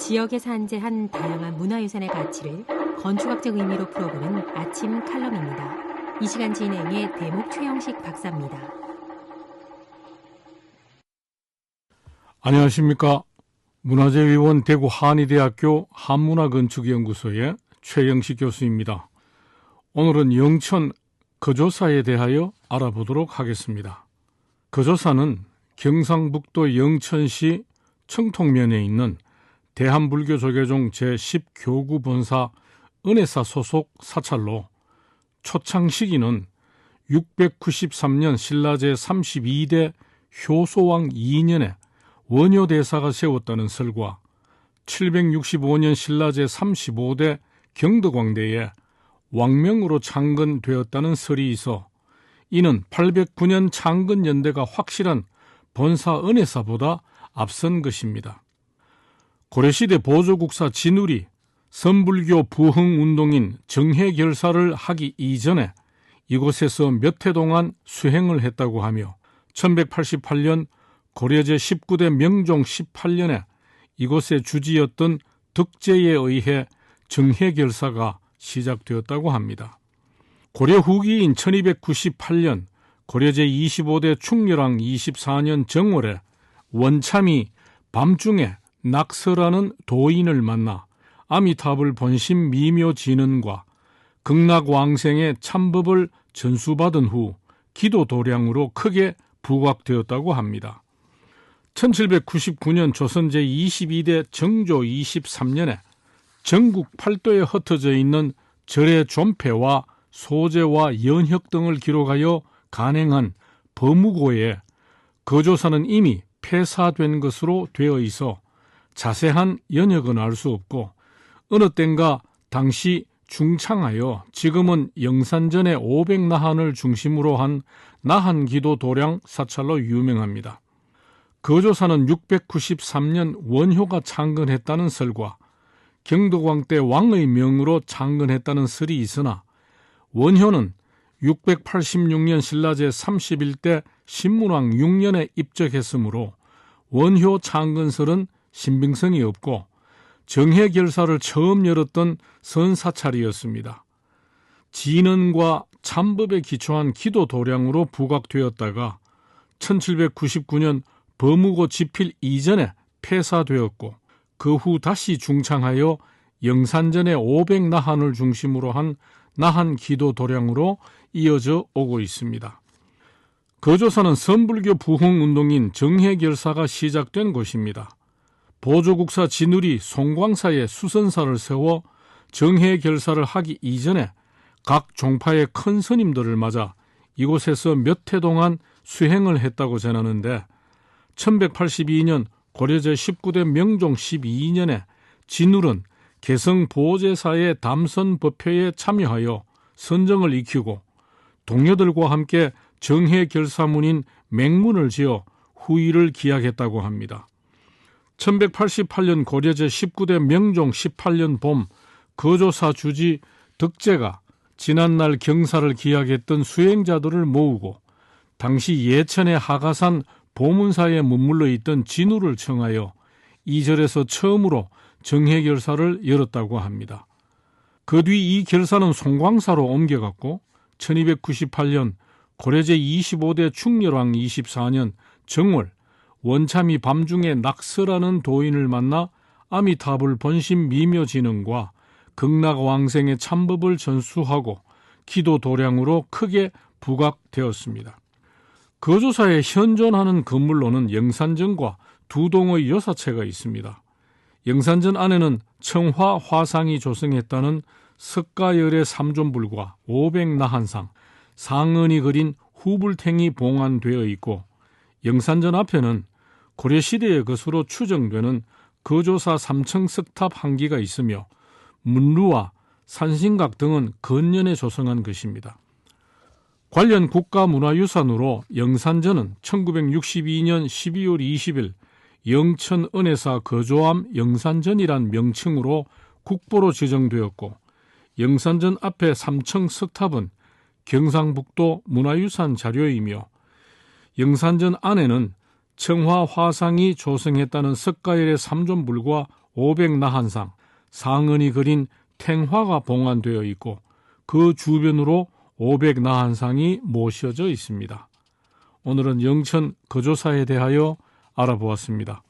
지역에 산재한 다양한 문화유산의 가치를 건축학적 의미로 풀어보는 아침 칼럼입니다. 이 시간 진행의 대목 최영식 박사입니다. 안녕하십니까. 문화재위원 대구 한의대학교 한문화건축연구소의 최영식 교수입니다. 오늘은 영천 거조사에 대하여 알아보도록 하겠습니다. 거조사는 경상북도 영천시 청통면에 있는 대한불교조계종 제10교구 본사 은혜사 소속 사찰로 초창 시기는 693년 신라제 32대 효소왕 2년에 원효대사가 세웠다는 설과 765년 신라제 35대 경덕왕대에 왕명으로 창건되었다는 설이 있어 이는 809년 창건연대가 확실한 본사 은혜사보다 앞선 것입니다. 고려시대 보조국사 진울이 선불교 부흥운동인 정해결사를 하기 이전에 이곳에서 몇 해 동안 수행을 했다고 하며 1188년 고려제 19대 명종 18년에 이곳의 주지였던 덕제에 의해 정해결사가 시작되었다고 합니다. 고려 후기인 1298년 고려제 25대 충렬왕 24년 정월에 원참이 밤중에 낙서라는 도인을 만나 아미탑을 본심 미묘 진언과 극락왕생의 참법을 전수받은 후 기도 도량으로 크게 부각되었다고 합니다. 1799년 조선 제22대 정조 23년에 전국 팔도에 흩어져 있는 절의 존폐와 소재와 연혁 등을 기록하여 간행한 범무고에 거조사는 이미 폐사된 것으로 되어 있어 자세한 연역은 알 수 없고 어느 땐가 당시 중창하여 지금은 영산전의 500나한을 중심으로 한 나한기도 도량 사찰로 유명합니다. 거조사는 693년 원효가 창건했다는 설과 경덕왕 때 왕의 명으로 창건했다는 설이 있으나 원효는 686년 신라제 31대 신문왕 6년에 입적했으므로 원효 창건설은 신빙성이 없고 정해 결사를 처음 열었던 선사찰이었습니다. 진언과 참법에 기초한 기도 도량으로 부각되었다가 1799년 범우고 지필 이전에 폐사되었고 그 후 다시 중창하여 영산전의 500나한을 중심으로 한 나한 기도 도량으로 이어져 오고 있습니다. 거조사는 선불교 부흥 운동인 정해결사가 시작된 곳입니다. 보조국사 진울이 송광사에 수선사를 세워 정해 결사를 하기 이전에 각 종파의 큰 스님들을 맞아 이곳에서 몇 해 동안 수행을 했다고 전하는데 1182년 고려제 19대 명종 12년에 진울은 개성 보제사의 담선 법회에 참여하여 선정을 익히고 동료들과 함께 정해 결사문인 맹문을 지어 후일을 기약했다고 합니다. 1188년 고려제 19대 명종 18년 봄 거조사 주지 덕제가 지난날 경사를 기약했던 수행자들을 모으고 당시 예천의 하가산 보문사에 머물러 있던 진우를 청하여 이 절에서 처음으로 정해 결사를 열었다고 합니다. 그 뒤 이 결사는 송광사로 옮겨갔고 1298년 고려제 25대 충렬왕 24년 정월 원참이 밤중에 낙서라는 도인을 만나 아미탑을 본심 미묘 진흥과 극락왕생의 참법을 전수하고 기도 도량으로 크게 부각되었습니다. 거조사에 현존하는 건물로는 영산전과 두 동의 여사체가 있습니다. 영산전 안에는 청화 화상이 조성했다는 석가열의 삼존불과 오백나한상, 상은이 그린 후불탱이 봉안되어 있고 영산전 앞에는 고려 시대의 것으로 추정되는 거조사 삼층 석탑 한 기가 있으며 문루와 산신각 등은 건년에 조성한 것입니다. 관련 국가문화유산으로 영산전은 1962년 12월 20일 영천 은혜사 거조암 영산전이란 명칭으로 국보로 지정되었고 영산전 앞에 삼청 석탑은 경상북도 문화유산 자료이며 영산전 안에는 청화 화상이 조성했다는 석가열의 삼존불과 500나한상, 상은이 그린 탱화가 봉안되어 있고 그 주변으로 500나한상이 모셔져 있습니다. 오늘은 영천 거조사에 대하여 알아보았습니다.